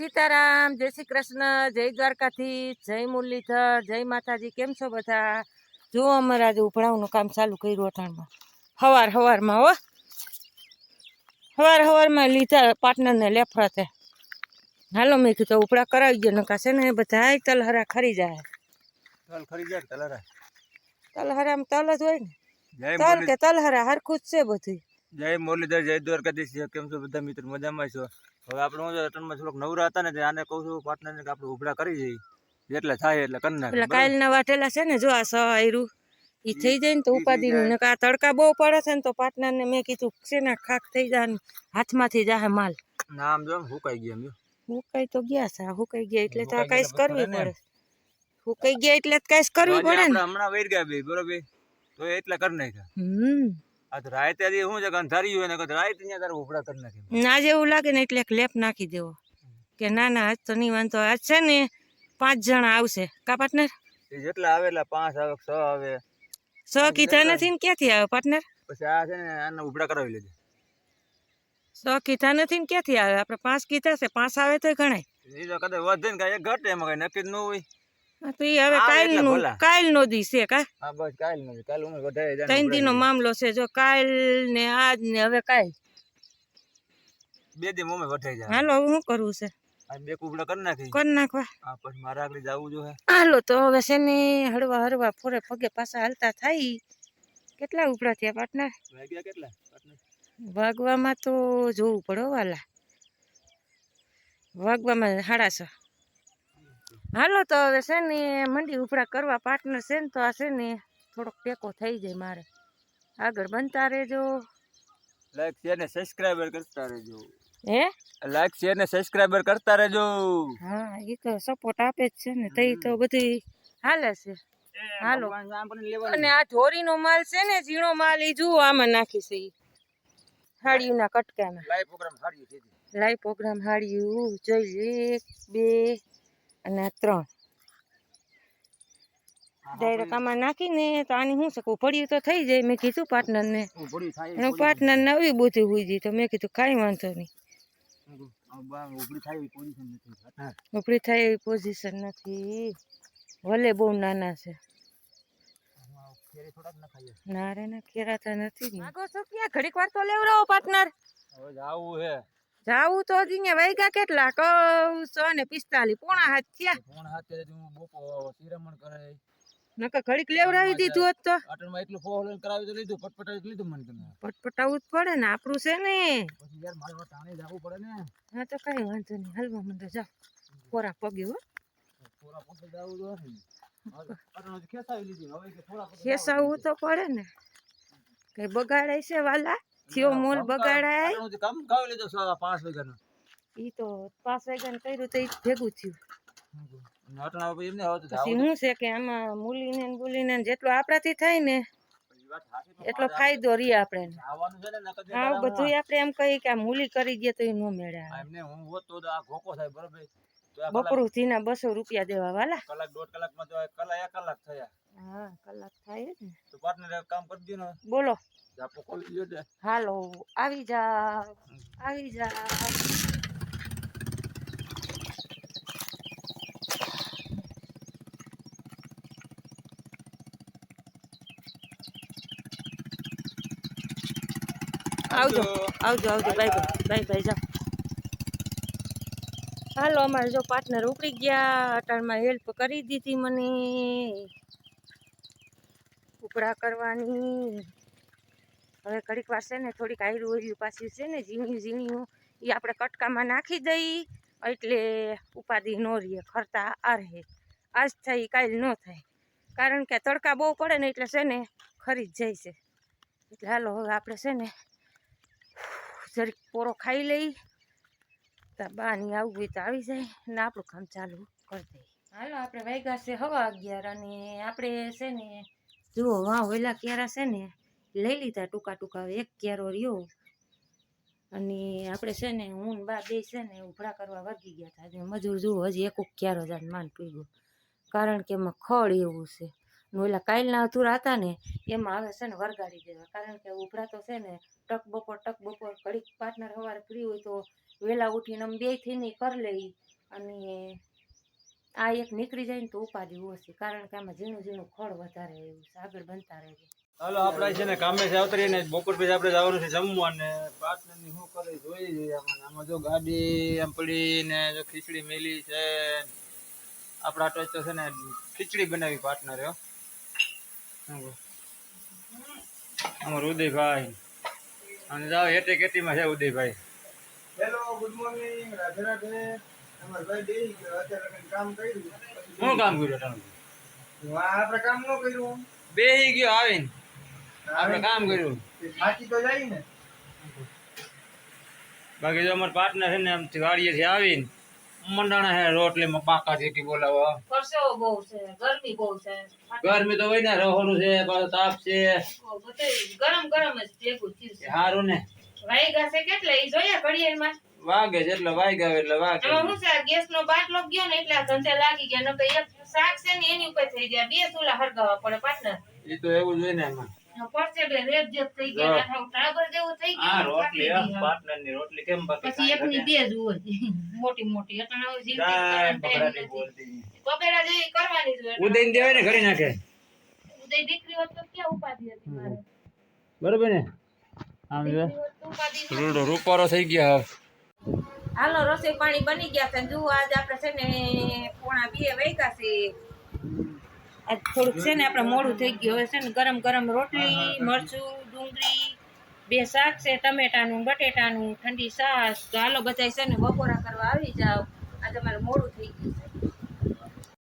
સીતારામ જય શ્રી કૃષ્ણ જય દ્વારકાથી જય મુરલીધર જય માતાજી કેમ છો બધા? જો અમારે આજે ઉપડાવનું કામ ચાલુ કર્યું અટાણમાં હવાર હવારમાં હો. હવાર હવારમાં લીધા પાર્ટનરને લેફડતે હાલો મેં કીધું ઉપડા કરાવી ગયો નકાશે ને બધા તલહરા ખરી જાય. ચાલ ખરી જાય તલારા તલહરામાં તલ જ હોય ને. તલ કે તલહરા હરખું જ છે બધું જય મુરલીધર જય દ્વારકાધીશ કેમ છો બધા મિત્રો? મજામાં છો? હવે આપણે હું રટનમાં થોડોક નવરા હતા ને આને કહું છું પાર્ટનરને કે આપણે ઉભરા કરી જઈએ. જેટલા થાય એટલે કરી નાખે. બરાબર? વાટેલા છે ને જો આ સહાયરું ઈ થઈ જાય ને તો ઉપાધિ. ને આ તડકા બહુ પડે છે ને તો પાર્ટનરને મેં કીધું છે ને ખાક થઈ જાય હાથમાંથી જાહે માલ. ના આમ જો હુકાઈ ગયા એમ. હુકાઈ તો ગયા છે હુકાઈ ગયા એટલે તો આ હુકાઈ કરવી પડે. હુકાઈ ગયા એટલે તો કાંઈક કરવી પડે ને. હમણાં વેર ગયા બે બરોબર? તો એટલા કરી નાખ્યા. હમ. રાતે શું છે અંધારી હોય ને રાતે ત્યાં તારે ઉભરા કરી નાખી. ના જેવું લાગે ને એટલે એક લેપ નાખી દેવો. કે ના ના આજ તો નહીં વાંધો. આજ છે ને પાંચ જણા આવશે. કા પાર્ટનર જેટલા આવે એટલા પાંચ આવે છ આવે. સ કીધા નથી ને ક્યાંથી આવે પાર્ટનર પછી આ છે ને આને ઉભડા કરાવી લેજે. સ કીધા નથી ને ક્યાંથી આવે? આપણે પાંચ કીધા છે પાંચ આવે તો ગણાય. એ તો કદાચ વધે ને કાંઈ ઘટે એમાં કઈ નક્કી જ ન હોય. તો એ હવે આવે એટલે કાલનું નો દી છે કા? હા બસ કાલ નથી કાલ ઉમેર વધારે જાય ત્રણ દી નો મામલો છે. જો કાલ ને આજ ને હવે કાલ. બે દી મોમે વઠાઈ જાય હાલો હું કરવું છે? બે કુબડા કરી નાખી. કરી નાખવા. આ પછી મારે આગળ જવું જોઈએ હાલો તો હવે છે ને હળવા હળવા ફોરે પગે પાછા હાલતા થાય. કેટલા ઉપડા થયા પાટના? વાગ્યા કેટલા? વાગવામાં તો જોવું પડે વાલા. વાગવામાં સાડા છ. હાલો તો હવે છે ને મંડી ઉપડા કરવા પાર્ટનર છે ને તો આ છે ને થોડોક ટેકો થઈ જાય મારે. આગળ બનતા રહેજો. લાઈક શેર ને સબસ્ક્રાઇબર કરતા રહેજો. હે? લાઈક શેર ને સબસ્ક્રાઇબર કરતા રહેજો. હા એ તો સપોર્ટ આપે જ છે ને તઈ તો બધી હાલે છે. હાલો. અને આ ઢોરીનો માલ છે ને ઝીણો માલ એ જુઓ આમાં નાખી છે હાડીયુના કટકામાં લાઈવ પ્રોગ્રામ હાડીયું લાઈવ પ્રોગ્રામ હાડીયું જોઈ એક બે અને આ ત્રણ ડાયરેક્ટ આમાં નાખીને તો આની શું શકું? પડ્યું તો થઈ જાય. મેં કીધું પાર્ટનરને. એનું પાર્ટનર નવી બુદ્ધિ હોઈ જઈ તો મેં કીધું કાંઈ વાંધો નહીં. ઉપરી થાય એવી. ઉપડી થાય પોઝિશન નથી. ભલે બહુ નાના છે. ના રે ના ખેરાતા નથી માગો છો ક્યાં? ઘડીક વાર તો લેવડાવો પાર્ટનર. હવે જાવું હે. જાવું તો હજી અહીંયા વાગ્યા કેટલા કઉ સો ને પિસ્તાલીસ પોણા હાથ થયા. પોણા હાથે જ હું બોપો શિરામણ કરે. નકા ઘડીક લેવડાવી દીધું હોત તો. અટણમાં એટલું ફોન કરાવી તો લીધું પટપટાવી લીધું મને તમે. પટપટાવું જ પડે ને આપણું છે ને. પછી યાર મારે ટાણે જવું પડે ને. હા તો કઈ વાંધો નહીં હલવા મંડો જાઓ. કોરા પગે હો. થોડા પગે જવું તો તો લીધી હવે કે થોડા ખેસાવું તો પડે ને. કઈ બગાડાય છે વાલા? થયો મોલ બગાડાય? કામ કાવી લીધો સવા પાંચ વાગ્યાનો ઈ તો પાંચ વાગ્યાને કર્યું તો ઈ ભેગું થયું. અને આટણા એમને હવે પછી હું છે. કે આમાં મૂલીને ને બુલીને ને જેટલું આપણાથી થાય ને એટલો ફાયદો રહી આપણે હા બધું આપણે એમ કહીએ કે આ મૂલી કરી દે તો એ ન મેળે એમને હું હોત તો આ ઘોકો થાય બરોબર. તો થી ના બપોરું બસો રૂપિયા દેવા વાલા. કલાક દોઢ કલાકમાં તો કલાક એક કલાક થયા. હા કલાક થાય ને. તો પાર્ટનર કામ કરી દો બોલો. જાપો ખોલી દો ને હાલો આવી જા આવી જા આવજો આવજો આવજો બાય બાય બાય બાય જાઓ. હાલો અમારે જો પાર્ટનર ઉપડી ગયા અટાણમાં હેલ્પ કરી દીધી મને. ઉપડા કરવાની. હવે ઘડીક વાર છે ને થોડીક આયરું ઓર્યું પાછું છે ને ઝીણ્યું ઝીણી એ આપણે કટકામાં નાખી દઈ, એટલે ઉપાધિ ન રહીએ ખરતા આ રહે આજ થાય કાલ ન થાય. કારણ કે તડકા બહુ પડે ને એટલે છે ને ખરી જાય છે. એટલે હાલો, હવે આપણે છે ને જરીક પોરો ખાઈ લઈ. તો બાની આવવું હોય તો આવી જાય, ને આપણું કામ ચાલુ કરી દઈએ. હાલો, આપણે વાગ્યા છે હવા અગિયાર અને આપણે છે ને જુઓ વાહ વેલા ક્યારા છે ને લઈ લીધા ટૂંકા ટૂંકા એક ક્યારો રહ્યો. અને આપણે છે ને, હું બા બે છે ને ઉભરા કરવા વર્ગી ગયા હતા મજૂર જુઓ હજી એક ક્યારો જ માન પીગો કારણ કે એમાં ખડ એવું છે. ઓલા કાલના અધૂરા હતા ને, એમાં હવે છે ને વરગાડી દેવા. કારણ કે ઉભરા તો છે ને, ટક બપોર ટક બપોર ઘડીક પાર્ટનર સવારે ફ્રી હોય તો વહેલા ઉઠીને આમ બે થઈને કરી લઈ અને આ એક નીકળી જાય ને તો ઉપાધિ ઓછી. કારણ કે આમાં ઝીણું ઝીણું ખડ વધારે એવું છે. આગળ બનતા રહે છે હાલો આપણે છે ને કામે છે આવતરીને બપોર પછી આપણે જવાનું છે જમવા ને પાર્ટનરની શું કરે જોઈ જોઈએ આમાં. આમાં જો ગાડી આમ પડી ને જો ખીચડી મેલી છે. આપણા આટો તો છે ને ખીચડી બનાવી પાર્ટનરે હો. આમાં ઉદયભાઈ. અને જાઓ હેટે કેટીમાં છે Udaybhai. Hello good morning Radhe Radhe. અમાર ભાઈ બેહી ગયો. અત્યારે કામ કર્યું. શું કામ કર્યું તમે? આપણે કામ ન કર્યું. બેહી ગયો આવીને. આપણે કામ કર્યું. થાકી તો જાય ને. બાકી જો અમારા પાર્ટનર છે ને આમ વાડીએથી આવીને મંડાણા હે રોટલીમાં પાકા જેટી બોલાવો. પરસેવો બહુ છે ગરમી બહુ છે. ગરમી તો હોય ને રહોનું છે પાછો તાપ છે. ગરમ ગરમ જ ભેગું થયું છે. સારું ને. વાયગા છે કેટલા? ઈ જોયા ઘડિયાળમાં. વાગે છે એટલે વાગ્યા એટલે વાગે. છે ગેસ નો બાટલો ગયો ને એટલે આ ધંધે લાગી ગયા નકર એક શાક છે ને એની ઉપર થઈ ગયા બે ચૂલા હરગાવવા પડે પાટનર એ તો એવું જ હોય ને એમાં. પડશે રેપ જેપ થઈ ગયા હા. ટાબર જેવું થઈ આ રોટલી થાકી ગઈ રોટલી કેમ બાકી પછી એકની બે જ હોય. મોટી મોટી એટલે હવે જીવતી કાંઈ કરવાનો time બકરાટી નથી. બોલતી. પપેડા જેવી કરવાની જ હોય દેવાય ને ઘડી નાખે. ઉદય દીકરી હોત તો ક્યાં ઉપાધિ હતી મારે? બરોબર ને? આમ જો. દીકરી હોત તો ઉપાધિ ન રૂડો રૂપારો થઈ ગયા હાલો રસોઈ પાણી બની ગયા છે. જુઓ આજ આપણે છે ને પોણા બે વૈકા છે. આજ થોડુંક છે ને આપણે મોડું થઈ ગયું. હવે છે ને ગરમ ગરમ રોટલી મરચું ડુંગળી બે શાક છે ટમેટાનું બટેટાનું ઠંડી છાશ. તો હાલો બધા છે ને બપોરા કરવા આવી જાવ આ તમારે મોડું થઈ ગયું છે.